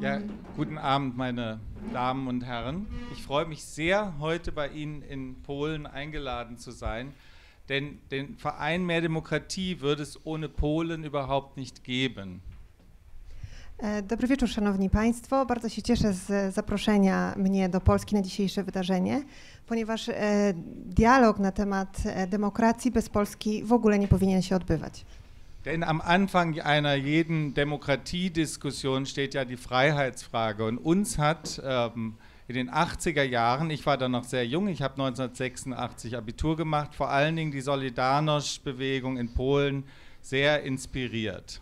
Ja, guten Abend, meine Damen und Herren. Ich freue mich sehr, heute bei Ihnen in Polen eingeladen zu sein, denn den Verein Mehr Demokratie würde es ohne Polen überhaupt nicht geben. E, Dobry wieczór, Szanowni Państwo. Bardzo się cieszę z zaproszenia mnie do Polski na dzisiejsze wydarzenie, ponieważ e, dialog na temat e, demokracji bez Polski w ogóle nie powinien się odbywać. Denn am Anfang einer jeden Demokratiediskussion steht ja die Freiheitsfrage. Und uns hat ähm, in den 80er Jahren, ich war da noch sehr jung, ich habe 1986 Abitur gemacht, vor allen Dingen die Solidarność-Bewegung in Polen sehr inspiriert.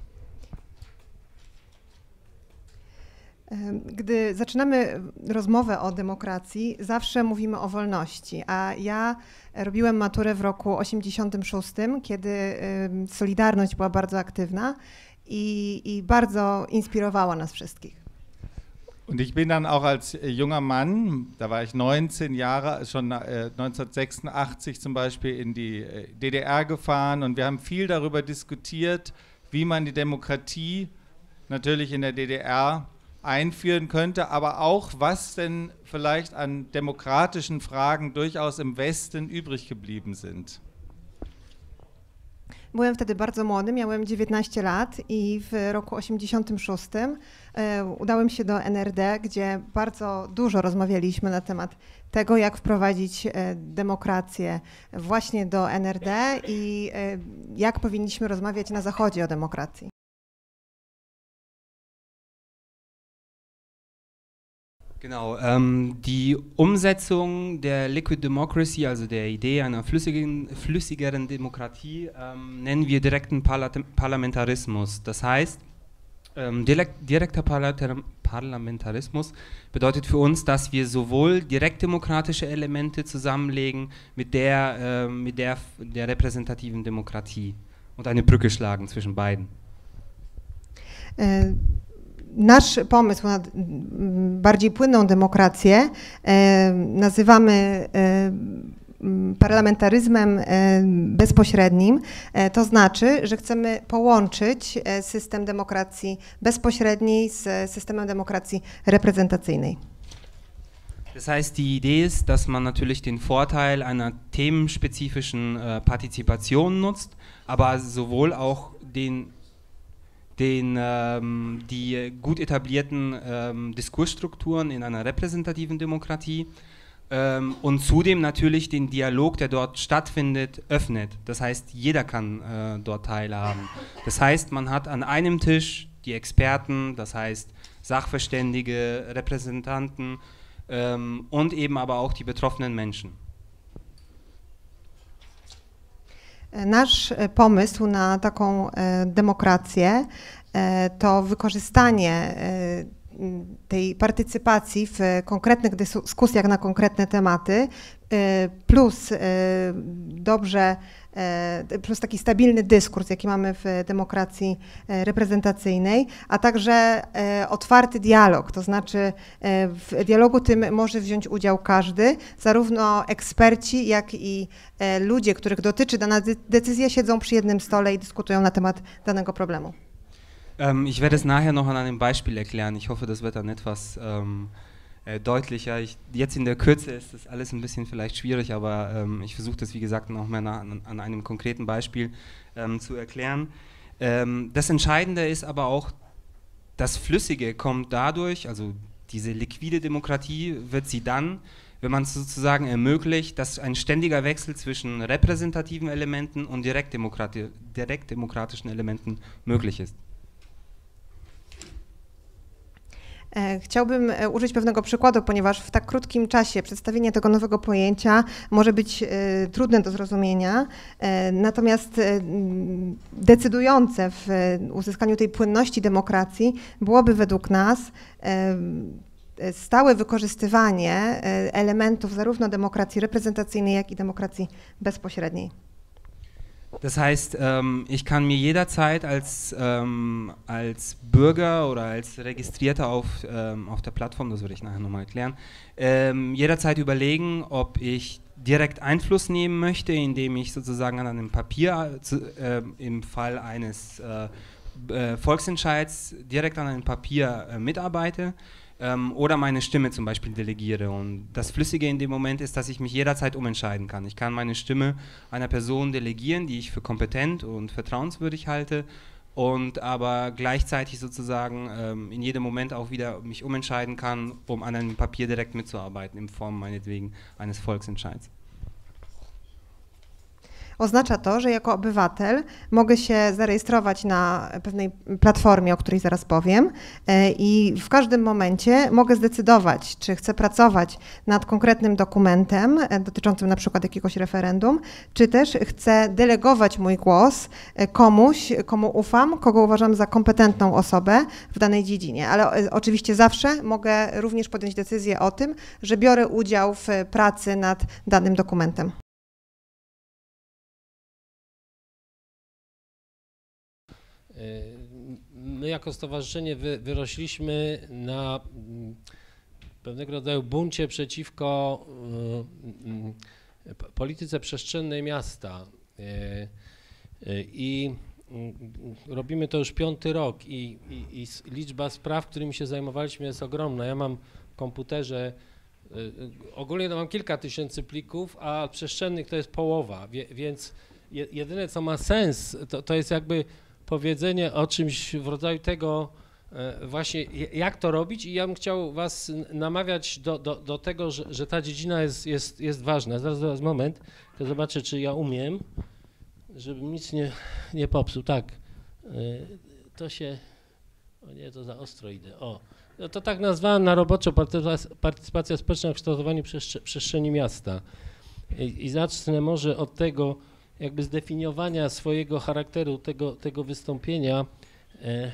Gdy zaczynamy rozmowę o demokracji, zawsze mówimy o wolności, a ja robiłem maturę w roku 86, kiedy Solidarność była bardzo aktywna i, i bardzo inspirowała nas wszystkich. Und ich bin dann auch als äh, junger Mann, da war ich 19 Jahre, schon äh, 1986 zum Beispiel in die äh, DDR gefahren und wir haben viel darüber diskutiert, wie man die Demokratie natürlich in der DDR einführen könnte, aber auch, was denn vielleicht an demokratischen Fragen durchaus im Westen übrig geblieben sind. Byłem wtedy bardzo młody, miałem 19 lat i w roku 86 e, udałem się do NRD, gdzie bardzo dużo rozmawialiśmy na temat tego, jak wprowadzić e, demokrację właśnie do NRD i e, jak powinniśmy rozmawiać na Zachodzie o demokracji. Genau, ähm, die Umsetzung der Liquid Democracy, also der Idee einer flüssigen, flüssigeren Demokratie, ähm, nennen wir direkten Parla Parlamentarismus. Das heißt, ähm, direkt, direkter Parla Parlamentarismus bedeutet für uns, dass wir sowohl direktdemokratische Elemente zusammenlegen mit der, äh, mit der, der repräsentativen Demokratie und eine Brücke schlagen zwischen beiden. E, Nasz pomysł na bardziej płynną demokrację e, nazywamy e, parlamentaryzmem e, bezpośrednim. To znaczy, że chcemy połączyć system demokracji bezpośredniej z systemem demokracji reprezentacyjnej. Das heißt, die Idee ist, dass man natürlich den Vorteil einer themenspezifischen äh, Partizipation nutzt, aber sowohl auch den, den, ähm, die gut etablierten ähm, Diskursstrukturen in einer repräsentativen Demokratie ähm, und zudem natürlich den Dialog, der dort stattfindet, öffnet. Das heißt, jeder kann äh, dort teilhaben. Das heißt, man hat an einem Tisch die Experten, das heißt Sachverständige, Repräsentanten, ähm, und eben aber auch die betroffenen Menschen. Nasz e, pomysł na taką e, demokrację e, to wykorzystanie tej partycypacji w konkretnych dyskusjach na konkretne tematy, e, plus e, dobrze, e, plus taki stabilny dyskurs, jaki mamy w demokracji reprezentacyjnej, a także otwarty dialog, to znaczy w dialogu tym może wziąć udział każdy, zarówno eksperci, jak i ludzie, których dotyczy dana decyzja, siedzą przy jednym stole i dyskutują na temat danego problemu. Ähm, ich werde es nachher noch an einem Beispiel erklären. Ich hoffe, das wird dann etwas ähm, äh, deutlicher. Ich, jetzt in der Kürze ist das alles ein bisschen vielleicht schwierig, aber ähm, ich versuche das, wie gesagt, noch mal nach, an, an einem konkreten Beispiel ähm, zu erklären. Ähm, das Entscheidende ist aber auch, das Flüssige kommt dadurch, also diese liquide Demokratie wird sie dann, wenn man es sozusagen ermöglicht, dass ein ständiger Wechsel zwischen repräsentativen Elementen und direktdemokrati direktdemokratischen Elementen möglich ist. Chciałbym e, użyć pewnego przykładu, ponieważ w tak krótkim czasie przedstawienie tego nowego pojęcia może być e, trudne do zrozumienia, e, natomiast e, decydujące w e, uzyskaniu tej płynności demokracji byłoby według nas e, e, stałe wykorzystywanie e, elementów zarówno demokracji reprezentacyjnej, jak i demokracji bezpośredniej. Das heißt, ähm, ich kann mir jederzeit als, ähm, als Bürger oder als Registrierter auf, ähm, auf der Plattform, das würde ich nachher nochmal erklären, ähm, jederzeit überlegen, ob ich direkt Einfluss nehmen möchte, indem ich sozusagen an einem Papier, äh, äh, im Fall eines äh, äh, Volksentscheids direkt an einem Papier äh, mitarbeite ähm, oder meine Stimme zum Beispiel delegiere. Und das Flüssige in dem Moment ist, dass ich mich jederzeit umentscheiden kann. Ich kann meine Stimme einer Person delegieren, die ich für kompetent und vertrauenswürdig halte und aber gleichzeitig sozusagen ähm, in jedem Moment auch wieder mich umentscheiden kann, um an einem Papier direkt mitzuarbeiten, in Form meinetwegen eines Volksentscheids. Oznacza to, że jako obywatel mogę się zarejestrować na pewnej platformie, o której zaraz powiem, e, i w każdym momencie mogę zdecydować, czy chcę pracować nad konkretnym dokumentem e, dotyczącym na przykład jakiegoś referendum, czy też chcę delegować mój głos e, komuś, komu ufam, kogo uważam za kompetentną osobę w danej dziedzinie. Ale oczywiście zawsze mogę również podjąć decyzję o tym, że biorę udział w pracy nad danym dokumentem. My jako stowarzyszenie wy, wyrośliśmy na mm, pewnego rodzaju buncie przeciwko mm, polityce przestrzennej miasta. I robimy to już piąty rok i, i, i liczba spraw, którymi się zajmowaliśmy jest ogromna. Ja mam w komputerze ogólnie to mam kilka tysięcy plików, a przestrzennych to jest połowa, więc jedyne co ma sens to, to jest jakby powiedzenie o czymś w rodzaju tego e, właśnie, jak to robić i ja bym chciał was namawiać do, do, do tego, że, że ta dziedzina jest, jest, jest ważna. Zaraz, zaraz, moment, to zobaczę, czy ja umiem, żebym nic nie, nie popsuł. Tak, e, to się, o nie, to za ostro idę, o. No to tak nazwałem na roboczo partycypacja społeczna w kształtowaniu przestrzeni miasta. I, I zacznę może od tego, jakby zdefiniowania swojego charakteru tego, tego wystąpienia, e,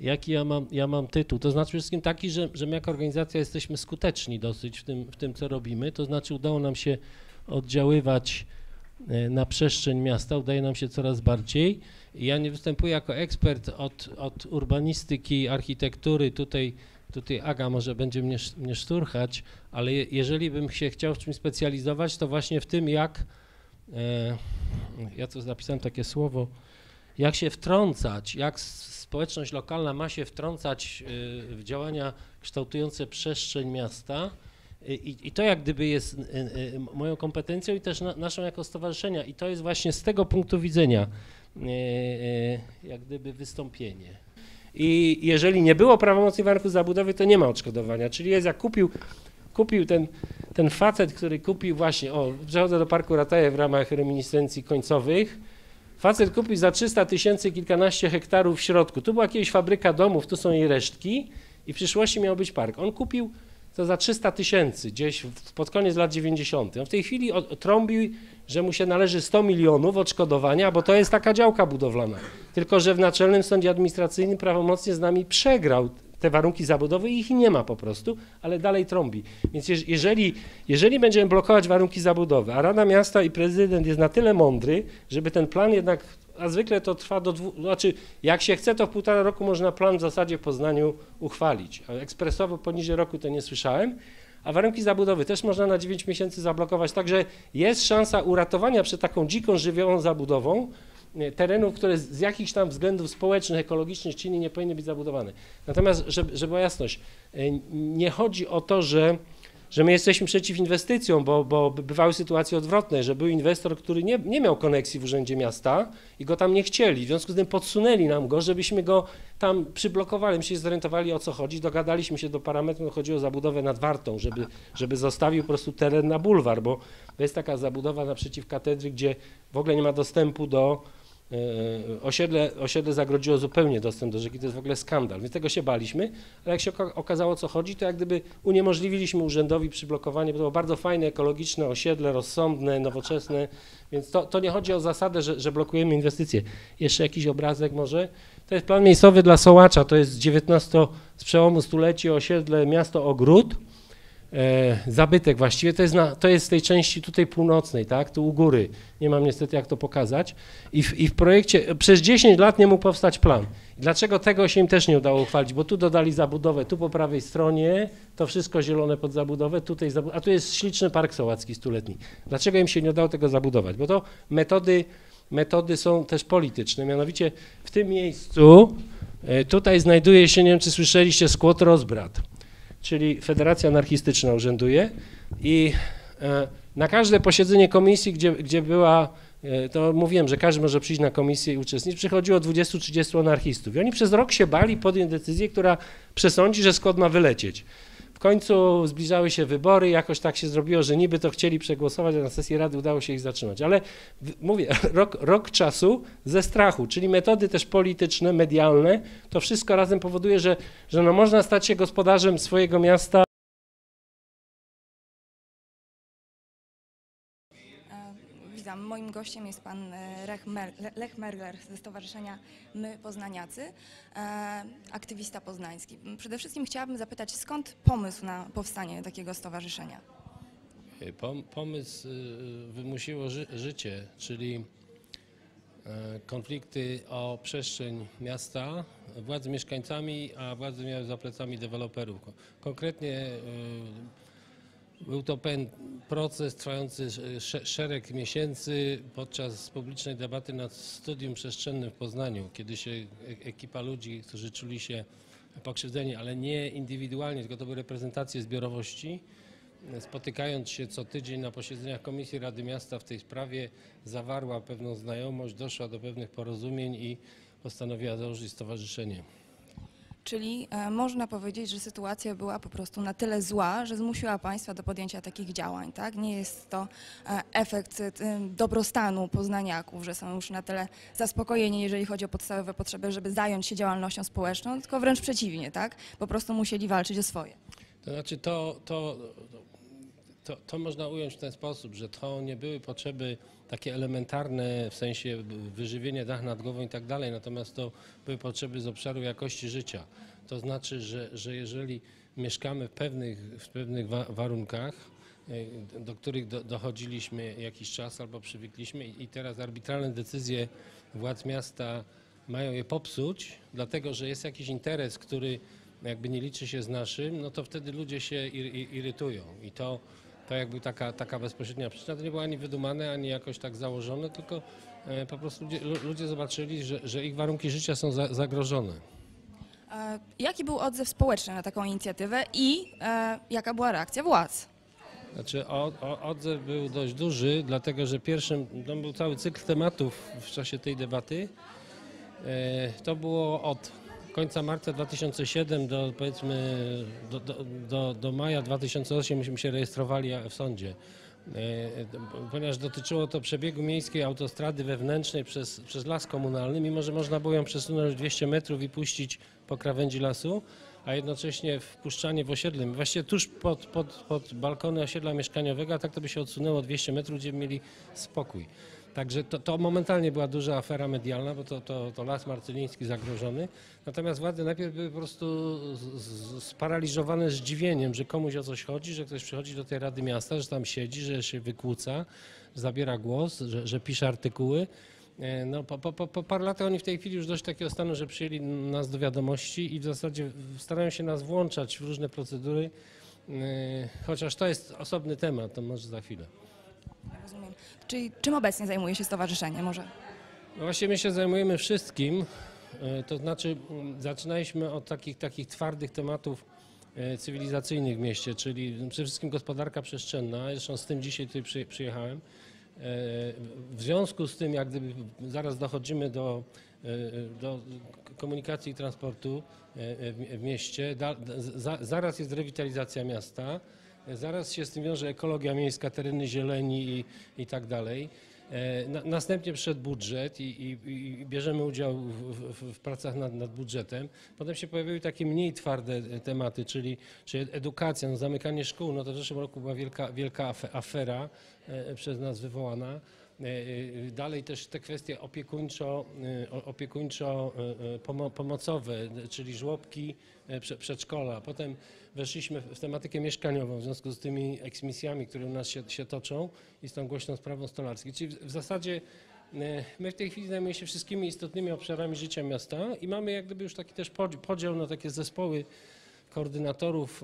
jaki ja mam, ja mam tytuł. To znaczy wszystkim taki, że, że my jako organizacja jesteśmy skuteczni dosyć w tym, w tym, co robimy. To znaczy udało nam się oddziaływać e, na przestrzeń miasta, udaje nam się coraz bardziej. Ja nie występuję jako ekspert od, od urbanistyki, architektury, tutaj, tutaj Aga może będzie mnie, mnie szturchać, ale je, jeżeli bym się chciał w czymś specjalizować, to właśnie w tym, jak E, ja to zapisałem takie słowo, jak się wtrącać, jak społeczność lokalna ma się wtrącać e, w działania kształtujące przestrzeń miasta. E, I, I, to jak gdyby jest moją kompetencją i też na, naszą jako stowarzyszenia. I to jest właśnie z tego punktu widzenia jak gdyby wystąpienie. I jeżeli nie było prawomocnej warunków zabudowy, to nie ma odszkodowania. Czyli jest jak kupił kupił ten, ten facet, który kupił właśnie, o, przechodzę do Parku Rataje w ramach reminiscencji końcowych, facet kupił za 300 tysięcy kilkanaście hektarów w środku. Tu była jakaś fabryka domów, tu są jej resztki i w przyszłości miał być park. On kupił to za 300 tysięcy gdzieś pod koniec lat 90. On w tej chwili trąbił, że mu się należy 100 milionów odszkodowania, bo to jest taka działka budowlana. Tylko, że w Naczelnym Sądzie Administracyjnym prawomocnie z nami przegrał te warunki zabudowy ich nie ma po prostu, ale dalej trąbi. Więc jeżeli, jeżeli będziemy blokować warunki zabudowy, a Rada Miasta i prezydent jest na tyle mądry, żeby ten plan jednak, a zwykle to trwa do dwóch, znaczy jak się chce, to w półtora roku można plan w zasadzie Poznaniu uchwalić. Ekspresowo poniżej roku to nie słyszałem, a warunki zabudowy też można na 9 miesięcy zablokować, także jest szansa uratowania przed taką dziką, żywiołą zabudową, terenów, które z jakichś tam względów społecznych, ekologicznych czy innych nie powinny być zabudowane. Natomiast, żeby, żeby była jasność, e, nie chodzi o to, że, że my jesteśmy przeciw inwestycjom, bo, bo bywały sytuacje odwrotne, że był inwestor, który nie, nie miał koneksji w Urzędzie Miasta i go tam nie chcieli. W związku z tym podsunęli nam go, żebyśmy go tam przyblokowali. My się zorientowali o co chodzi, dogadaliśmy się do parametru, chodziło o zabudowę nad Wartą, żeby, żeby zostawił po prostu teren na bulwar, bo to jest taka zabudowa naprzeciw katedry, gdzie w ogóle nie ma dostępu do osiedle, osiedle zagrodziło zupełnie dostęp do rzeki, to jest w ogóle skandal, więc tego się baliśmy, ale jak się okazało co chodzi, to jak gdyby uniemożliwiliśmy urzędowi przyblokowanie, bo to było bardzo fajne, ekologiczne osiedle, rozsądne, nowoczesne, więc to, to nie chodzi o zasadę, że, że blokujemy inwestycje. Jeszcze jakiś obrazek może? To jest plan miejscowy dla Sołacza, to jest z 19 z przełomu stuleci osiedle miasto Ogród, e, zabytek właściwie, to jest, na, to jest z tej części tutaj północnej, tak, tu u góry, nie mam niestety jak to pokazać i w, i w projekcie, przez 10 lat nie mógł powstać plan. dlaczego tego się im też nie udało uchwalić, bo tu dodali zabudowę, tu po prawej stronie, to wszystko zielone pod zabudowę, tutaj, a tu jest śliczny park sołacki stuletni. Dlaczego im się nie udało tego zabudować? Bo to metody metody są też polityczne. Mianowicie w tym miejscu e, tutaj znajduje się, nie wiem czy słyszeliście, skład rozbrat, czyli Federacja Anarchistyczna urzęduje i e, na każde posiedzenie komisji, gdzie, gdzie była, e, to mówiłem, że każdy może przyjść na komisję i uczestniczyć, przychodziło 20-30 anarchistów i oni przez rok się bali podjąć decyzję, która przesądzi, że skład ma wylecieć. Końcu zbliżały się wybory, jakoś tak się zrobiło, że niby to chcieli przegłosować, a na sesji rady udało się ich zatrzymać. Ale mówię, rok, rok czasu ze strachu, czyli metody też polityczne, medialne, to wszystko razem powoduje, że, że no można stać się gospodarzem swojego miasta. Witam. Moim gościem jest pan e, Lech, Mer Le- Lech Mergler ze Stowarzyszenia My Poznaniacy, e, aktywista poznański. Przede wszystkim chciałabym zapytać, skąd pomysł na powstanie takiego stowarzyszenia? Pom, pomysł wymusiło ży, życie, czyli e, konflikty o przestrzeń miasta, władzy mieszkańcami, a władze miały za plecami deweloperów. Ko- Konkretnie był to proces trwający sz- szereg miesięcy podczas publicznej debaty nad studium przestrzennym w Poznaniu, kiedy się e- ekipa ludzi, którzy czuli się pokrzywdzeni, ale nie indywidualnie, tylko to były reprezentacje zbiorowości, spotykając się co tydzień na posiedzeniach Komisji Rady Miasta w tej sprawie, zawarła pewną znajomość, doszła do pewnych porozumień i postanowiła założyć stowarzyszenie. Czyli e, można powiedzieć, że sytuacja była po prostu na tyle zła, że zmusiła państwa do podjęcia takich działań, tak? Nie jest to e, efekt e, dobrostanu poznaniaków, że są już na tyle zaspokojeni, jeżeli chodzi o podstawowe potrzeby, żeby zająć się działalnością społeczną, tylko wręcz przeciwnie, tak? Po prostu musieli walczyć o swoje. To znaczy to, to, to, to można ująć w ten sposób, że to nie były potrzeby takie elementarne w sensie wyżywienia dach nad głową i tak dalej, natomiast to były potrzeby z obszaru jakości życia. To znaczy, że, że jeżeli mieszkamy w pewnych, w pewnych wa warunkach, e, do których do, dochodziliśmy jakiś czas albo przywykliśmy i teraz arbitralne decyzje władz miasta mają je popsuć, dlatego że jest jakiś interes, który jakby nie liczy się z naszym, no to wtedy ludzie się ir, ir, irytują i to, to jakby taka, taka bezpośrednia przyczyna, to nie było ani wydumane, ani jakoś tak założone, tylko e, po prostu ludzie, lu- ludzie zobaczyli, że, że ich warunki życia są za, zagrożone. E, Jaki był odzew społeczny na taką inicjatywę i e, jaka była reakcja władz? Znaczy odzew był dość duży, dlatego że pierwszym, to był cały cykl tematów w czasie tej debaty. E, to było od końca marca 2007 do powiedzmy do, do, do, do maja 2008 myśmy się rejestrowali w sądzie. E, Ponieważ dotyczyło to przebiegu miejskiej autostrady wewnętrznej przez, przez las komunalny, mimo że można było ją przesunąć 200 metrów i puścić po krawędzi lasu, a jednocześnie wpuszczanie w osiedle, właściwie tuż pod, pod, pod balkony osiedla mieszkaniowego, a tak to by się odsunęło 200 metrów, gdzie mieli spokój. Także to, to momentalnie była duża afera medialna, bo to, to, to las marcyliński zagrożony. Natomiast władze najpierw były po prostu z- z- sparaliżowane zdziwieniem, że komuś o coś chodzi, że ktoś przychodzi do tej Rady Miasta, że tam siedzi, że się wykłóca, zabiera głos, że, że pisze artykuły. E, No, po, po, po, paru latach oni w tej chwili już dość takiego stanu, że przyjęli nas do wiadomości i w zasadzie starają się nas włączać w różne procedury, e, chociaż to jest osobny temat, to może za chwilę. Czyli czym obecnie zajmuje się stowarzyszenie? Może No właśnie my się zajmujemy wszystkim, e, to znaczy mm, zaczynaliśmy od takich, takich twardych tematów e, cywilizacyjnych w mieście, czyli przede wszystkim gospodarka przestrzenna, zresztą z tym dzisiaj tutaj przyje- przyjechałem. E, W związku z tym, jak gdyby zaraz dochodzimy do, do komunikacji i transportu w mieście, zaraz jest rewitalizacja miasta, zaraz się z tym wiąże ekologia miejska, tereny zieleni i, i tak dalej. E, Na, następnie przyszedł budżet i, i, i bierzemy udział w, w, w pracach nad, nad budżetem. Potem się pojawiły takie mniej twarde e, tematy, czyli, czyli edukacja, no, zamykanie szkół. No to w zeszłym roku była wielka, wielka afe- afera e, przez nas wywołana. E, e, Dalej też te kwestie opiekuńczo, e, opiekuńczo pomo- pomocowe, czyli żłobki, prze- przedszkola. Potem weszliśmy w tematykę mieszkaniową w związku z tymi eksmisjami, które u nas się, się toczą i z tą głośną sprawą stolarskiej. Czyli w, w zasadzie my w tej chwili zajmujemy się wszystkimi istotnymi obszarami życia miasta i mamy jak gdyby już taki też podzi- podział na takie zespoły koordynatorów,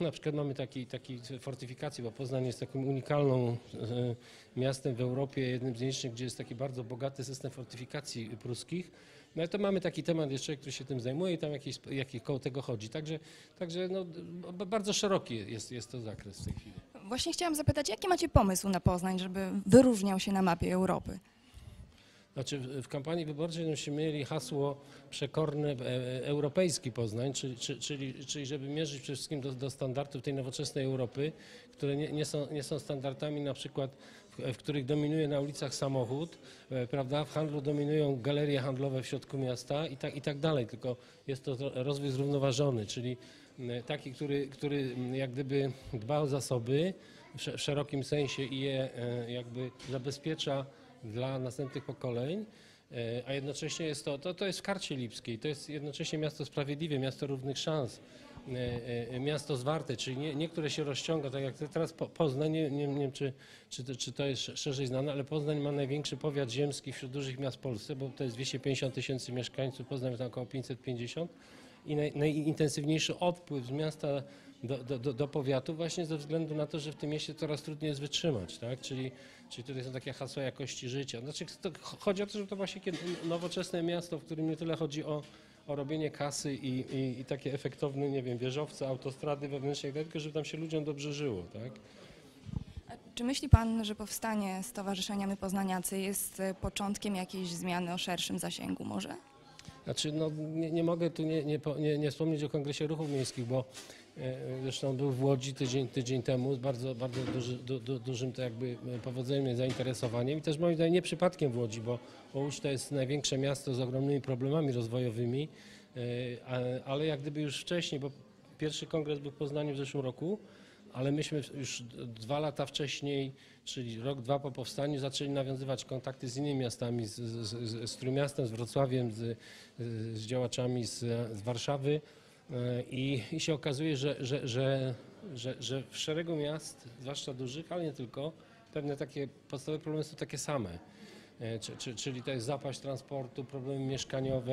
e, na przykład mamy taki, taki fortyfikacji, bo Poznań jest takim unikalną e, miastem w Europie, jednym z nielicznych, gdzie jest taki bardzo bogaty system fortyfikacji pruskich. No to mamy taki temat jeszcze, który się tym zajmuje i tam jakieś, jakieś koło tego chodzi. Także, także no, bardzo szeroki jest, jest to zakres w tej chwili. Właśnie chciałam zapytać, jaki macie pomysł na Poznań, żeby wyróżniał się na mapie Europy? Znaczy w, kampanii wyborczej żeśmy mieli hasło przekorne e, europejski Poznań, czyli, czy- czyli, czyli żeby mierzyć przede wszystkim do, do standardów tej nowoczesnej Europy, które nie, nie, są, nie są standardami na przykład, w, w których dominuje na ulicach samochód, e, prawda, w handlu dominują galerie handlowe w środku miasta i tak, i tak dalej, tylko jest to rozwój zrównoważony, czyli taki, który, który jak gdyby dba o zasoby w szerokim sensie i je e, jakby zabezpiecza dla następnych pokoleń, e, a jednocześnie jest to, to, to jest w karcie lipskiej, to jest jednocześnie miasto sprawiedliwe, miasto równych szans, e, e, miasto zwarte, czyli nie, nie które się rozciąga, tak jak teraz Po- Poznań, nie, nie, nie wiem czy, czy, czy to jest szerzej znane, ale Poznań ma największy powiat ziemski wśród dużych miast w Polsce, bo to jest 250 tysięcy mieszkańców, Poznań ma około 550 i naj, najintensywniejszy odpływ z miasta do, do, do, powiatu właśnie ze względu na to, że w tym mieście coraz trudniej jest wytrzymać, tak? Czyli, czyli tutaj są takie hasła jakości życia. Znaczy to, chodzi o to, że to właśnie nowoczesne miasto, w którym nie tyle chodzi o, o robienie kasy i, i, i takie efektowne, nie wiem, wieżowce, autostrady wewnętrzne, tak tylko żeby tam się ludziom dobrze żyło, tak? A Czy myśli Pan, że powstanie Stowarzyszenia My Poznaniacy jest e, początkiem jakiejś zmiany o szerszym zasięgu może? Znaczy, no, nie, nie mogę tu nie, nie, nie, nie wspomnieć o Kongresie Ruchów Miejskich, bo zresztą był w Łodzi tydzień, tydzień temu z bardzo, bardzo duży, du, du, dużym to jakby e, powodzeniem i zainteresowaniem i też moim zdaniem nie przypadkiem w Łodzi, bo Łódź to jest największe miasto z ogromnymi problemami rozwojowymi, e, ale jak gdyby już wcześniej, bo pierwszy kongres był w Poznaniu w zeszłym roku, ale myśmy już dwa lata wcześniej, czyli rok, dwa po powstaniu, zaczęli nawiązywać kontakty z innymi miastami, z, z, z, z Trójmiastem, z Wrocławiem, z, z działaczami z, z Warszawy E, i, i się okazuje, że, że, że, że, że w szeregu miast, zwłaszcza dużych, ale nie tylko, pewne takie podstawowe problemy są takie same. E, czy- czy- Czyli to jest zapaść transportu, problemy mieszkaniowe,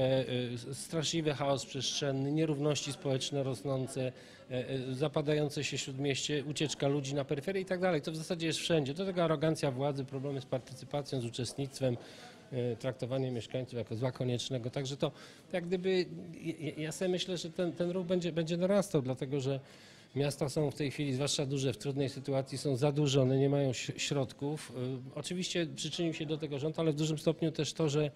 e, straszliwy chaos przestrzenny, nierówności społeczne rosnące, e, zapadające się śródmieście, ucieczka ludzi na peryferię i tak dalej. To w zasadzie jest wszędzie. Do tego arogancja władzy, problemy z partycypacją, z uczestnictwem, traktowanie mieszkańców jako zła koniecznego. Także to jak gdyby, ja- sobie myślę, że ten, ten ruch będzie, będzie narastał, dlatego że Miasta są w tej chwili, zwłaszcza duże, w trudnej sytuacji, są zadłużone, nie mają środków. Y, Oczywiście przyczynił się do tego rząd, ale w dużym stopniu też to, że e,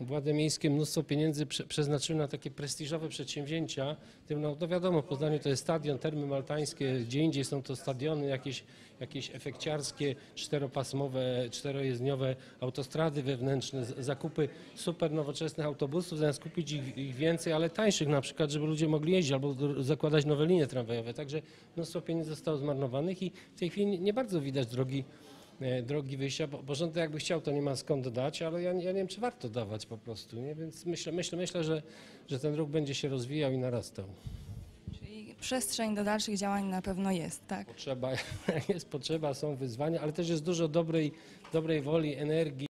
władze miejskie mnóstwo pieniędzy prze, przeznaczyły na takie prestiżowe przedsięwzięcia. Tym, no, no wiadomo, w Poznaniu to jest stadion, termy maltańskie, gdzie indziej są to stadiony, jakieś, jakieś efekciarskie, czteropasmowe, czterojezdniowe autostrady wewnętrzne, zakupy super nowoczesnych autobusów, zamiast kupić ich, ich więcej, ale tańszych na przykład, żeby ludzie mogli jeździć albo zakładać nowe linie tramwajowe. Także mnóstwo pieniędzy zostało zmarnowanych i w tej chwili nie, bardzo widać drogi e, drogi wyjścia, bo, bo rząd jakby chciał, to nie ma skąd dać, ale ja, ja nie wiem, czy warto dawać po prostu, nie? więc myślę, myślę, myślę że, że ten ruch będzie się rozwijał i narastał. Czyli przestrzeń do dalszych działań na pewno jest, tak? Potrzeba, jest potrzeba, są wyzwania, ale też jest dużo dobrej, dobrej woli, energii,